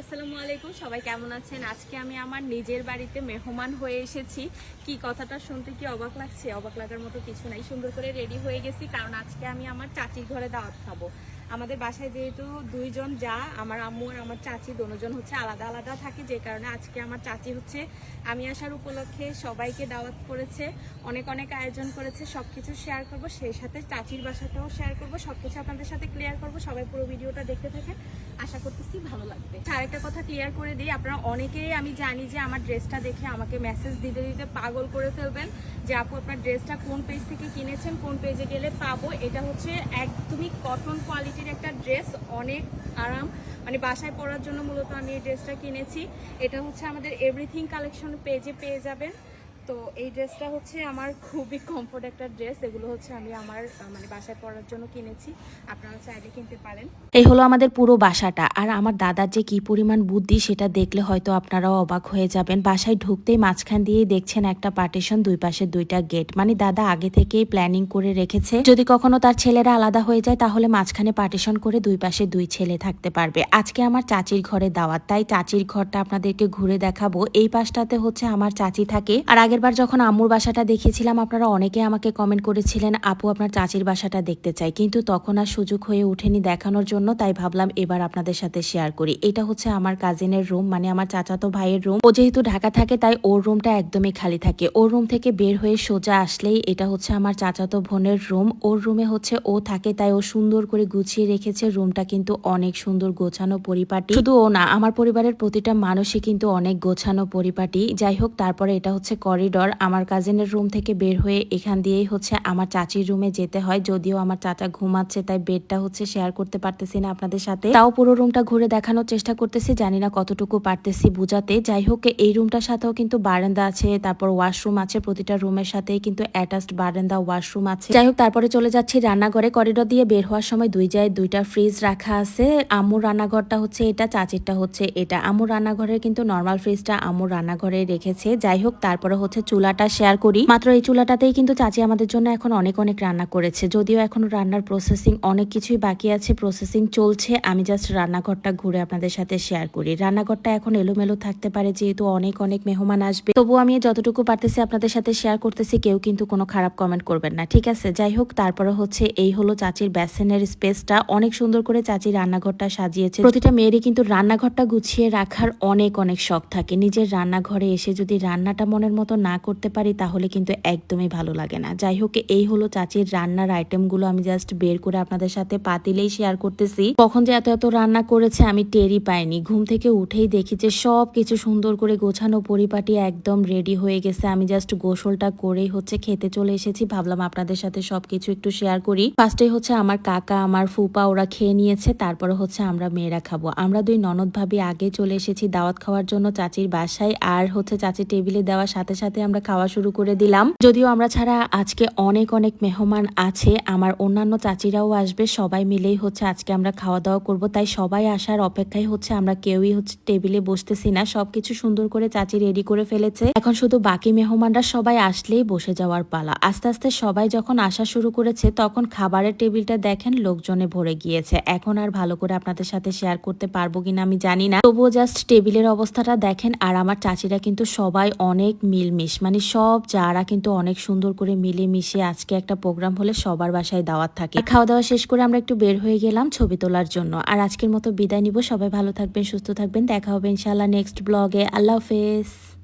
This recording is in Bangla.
আসসালামু আলাইকুম। সবাই কেমন আছেন? আজকে আমি আমার নিজের বাড়িতে মেহমান হয়ে এসেছি। কি কথাটা শুনতে কি অবাক লাগছে? অবাক লাগার মতো কিছু নাই। সুন্দর করে রেডি হয়ে গেছি, কারণ আজকে আমি আমার চাচির ঘরে দাওয়াত খাব। আমাদের বাসায় যেহেতু দুইজন যা, আমার আম্মু আর আমার চাচি দুজন হচ্ছে আলাদা আলাদা থাকে, যে কারণে আজকে আমার চাচি হচ্ছে আমি আসার উপলক্ষে সবাইকে দাওয়াত করেছে, অনেক অনেক আয়োজন করেছে সব কিছু শেয়ার করব, সেই সাথে চাচির বাসাটাও শেয়ার করব সব কিছু আপনাদের সাথে ক্লিয়ার করব, সবাই পুরো ভিডিওটা দেখতে থাকেন, আশা করতেছি ভালো লাগবে। আরেকটা কথা ক্লিয়ার করে দিই, আপনারা অনেকেই আমি জানি যে আমার ড্রেসটা দেখে আমাকে মেসেজ দিতে দিতে পাগল করে ফেলবেন, যে আপু আপনার ড্রেসটা কোন পেজ থেকে কিনেছেন, কোন পেজে গেলে পাবো, এটা হচ্ছে একদমই কটন কোয়ালিটির একটা ড্রেস, অনেক আরাম। মানে বাসায় পরার জন্য মূলত আমি এই ড্রেসটা কিনেছি। এটা হচ্ছে আমাদের এভরিথিং কালেকশন পেজে পেয়ে যাবেন। তো এই ড্রেসটা হচ্ছে আমার খুবই কমফোর্ট একটা ড্রেস। এগুলো হচ্ছে আমি আমার মানে বাসায় পরার জন্য কিনেছি। আপনারা চাইলে কিনতে পারেন। এই হলো আমাদের পুরো বাসাটা। আর আমার দাদার যে কি পরিমাণ বুদ্ধি সেটা দেখলে হয়তো আপনারাও অবাক হয়ে যাবেন। বাসায় ঢুকতেই মাঝখান দিয়েই দেখছেন একটা পার্টিশন দুই পাশে দুইটা গেট মানে দাদা আগে থেকেই প্ল্যানিং করে রেখেছে। যদি কখনো তার ছেলেরা আলাদা হয়ে যায়, তাহলে মাঝখানে পার্টিশন করে দুই পাশে দুই ছেলে থাকতে পারবে। আজকে আমার চাচির ঘরে দাওয়াত। তাই চাচির ঘরটা আপনাদেরকে ঘুরে দেখাবো। এই পাশটাতে হচ্ছে আমার চাচি থাকে। আর আগেরবার যখন আম্মুর বাসাটা দেখেছিলাম আপনারা অনেকে আমাকে কমেন্ট করেছিলেন, আপু, আপনার চাচির বাসাটা দেখতে চাই। কিন্তু তখন আর সুযোগ হয়ে ওঠেনি দেখানোর জন্য, তাই ভাবলাম এবার আপনাদের সাথে শেয়ার করি। এটা হচ্ছে আমার কাজিনের রুম মানে আমার চাচাতো ভাইয়ের রুম ও যেহেতু ঢাকা থাকে, তাই ওর রুমটা একদমই খালি থাকে। ওর রুম থেকে বের হয়ে সোজা আসলেই এটা হচ্ছে আমার চাচাতো বোনের রুম ওর রুমে হচ্ছে ও থাকে, তাই ও সুন্দর করে গুছিয়ে রেখেছে। রুমটা কিন্তু অনেক সুন্দর গোছানো পরিপাটি। শুধু ও না, আমার পরিবারের প্রতিটা মানুষই কিন্তু অনেক গোছানো পরিপাটি। যাই হোক, তারপরে এটা হচ্ছে করিডর আমার কাজিনের রুম থেকে বের হয়ে এখান দিয়েই হচ্ছে আমার চাচির রুমে যেতে হয়। যদিও আমার চাচা ঘুমাচ্ছে, তাই বেডটা হচ্ছে শেয়ার করতে পারতেছি না আপনাদের সাথে। তাও পুরো রুমটা ঘুরে দেখানোর চেষ্টা করতেছি, জানি না কতটুকু পারতেছি বুঝাতে। যাই হোক, এই রুমটার সাথেও কিন্তু বারান্দা আছে, তারপর ওয়াশরুম আছে, প্রতিটা রুমের সাথেই কিন্তু অ্যাটাচড বারান্দা ওয়াশরুম আছে। যাই হোক, তারপরে চলে যাচ্ছি রান্নাঘরে। করিডর দিয়ে বের হওয়ার সময় দুই জায়গায় দুইটা ফ্রিজ রাখা আছে। আম্মুর রান্নাঘরটা হচ্ছে এটা, চাচিরটা হচ্ছে এটা। আম্মুর রান্নাঘরের কিন্তু নর্মাল ফ্রিজটা আম্মুর রান্নাঘরে রেখেছে। যাই হোক, তারপরে হচ্ছে চুলাটা শেয়ার করি। মাত্র এই চুলাটাতেই কিন্তু চাচি আমাদের জন্য এখন অনেক অনেক রান্না করেছে। যদিও এখনও রান্নার প্রসেসিং অনেক কিছুই বাকি আছে প্রসেসিং চলছে। আমি জাস্ট রান্নাঘরটা ঘুরে আপনাদের সাথে শেয়ার করি। রান্নাঘরটা এখন এলোমেলো থাকতে পারে, যেহেতু অনেক অনেক মেহমান আসবে। তবু আমি যতটুকু পারতেছি আপনাদের সাথে শেয়ার করতেছি, কেউ কিন্তু কোনো খারাপ কমেন্ট করবেন না, ঠিক আছে? যাই হোক, তারপরে হচ্ছে এই হলো চাচির ব্যাসেনের স্পেসটা অনেক সুন্দর করে চাচি রান্নাঘরটা সাজিয়েছে। প্রতিটা মেয়েরই কিন্তু রান্নাঘরটা গুছিয়ে রাখার অনেক অনেক শখ থাকে। নিজের রান্নাঘরে এসে যদি রান্নাটা মনের মতো না করতে পারি তাহলে কিন্তু একদমই ভালো লাগে না। যাই হোক, এই হলো চাচির রান্নার আইটেমগুলো আমি জাস্ট বের করে আপনাদের সাথে পাতিলেই শেয়ার করতেছি। কখন যে এত এত রান্না করেছে আমি টেরই পাইনি। ঘুম থেকে উঠেই দেখি যে সব কিছু সুন্দর করে গোছানো পরিপাটি একদম রেডি হয়ে গেছে। আমি জাস্ট গোসলটা করেই হচ্ছে খেতে চলে এসেছি। ভাবলাম আপনাদের সাথে সবকিছু একটু শেয়ার করি। ফার্স্টে হচ্ছে আমার কাকা, আমার ফুপা, ওরা খেয়ে নিয়েছে। তারপরে হচ্ছে আমরা মেয়েরা খাব। আমরা দুই ননদ ভাবি আগে চলে এসেছি দাওয়াত খাওয়ার জন্য চাচির বাসায়। আর হচ্ছে চাচির টেবিলে দেওয়ার সাথে সাথে আমরা খাওয়া শুরু করে দিলাম। যদিও আমরা ছাড়া আজকে অনেক অনেক মেহমান আছে, আমার অন্যান্য চাচিরাও আসবে, সবাই মিলেই হচ্ছে আজকে আমরা খাওয়া দাওয়া করব। তাই সবাই আসার অপেক্ষায় হচ্ছে আমরা কেউই হচ্ছে টেবিলে বসতেছি না, সবকিছু সুন্দর করে চাচি রেডি করে ফেলেছে। এখন শুধু বাকি মেহমানরা সবাই আসলেই বসে যাওয়ার পালা। আস্তে আস্তে সবাই যখন আসা শুরু করেছে, তখন খাবারের টেবিলটা দেখেন লোকজনে ভরে গিয়েছে। এখন আর ভালো করে আপনাদের সাথে শেয়ার করতে পারব কিনা আমি জানি না। তবুও জাস্ট টেবিলের অবস্থাটা দেখেন, আর আমার চাচিরা কিন্তু সবাই অনেক মিলমিশ মানে সব যারা কিন্তু অনেক সুন্দর করে মিলে মিশে আজকে একটা প্রোগ্রাম হলে সবার বাসায় দাওয়াত থাকে। খাওয়া দাওয়া শেষ করে আমরা একটু বের হয়ে গেলাম ছবি তোলার জন্য। আর আজকের মতো বিদায় নিব। সবাই ভালো থাকবেন, সুস্থ থাকবেন। দেখা হবে ইনশাল্লাহ নেক্সট ব্লগে। আল্লাহ হাফেজ।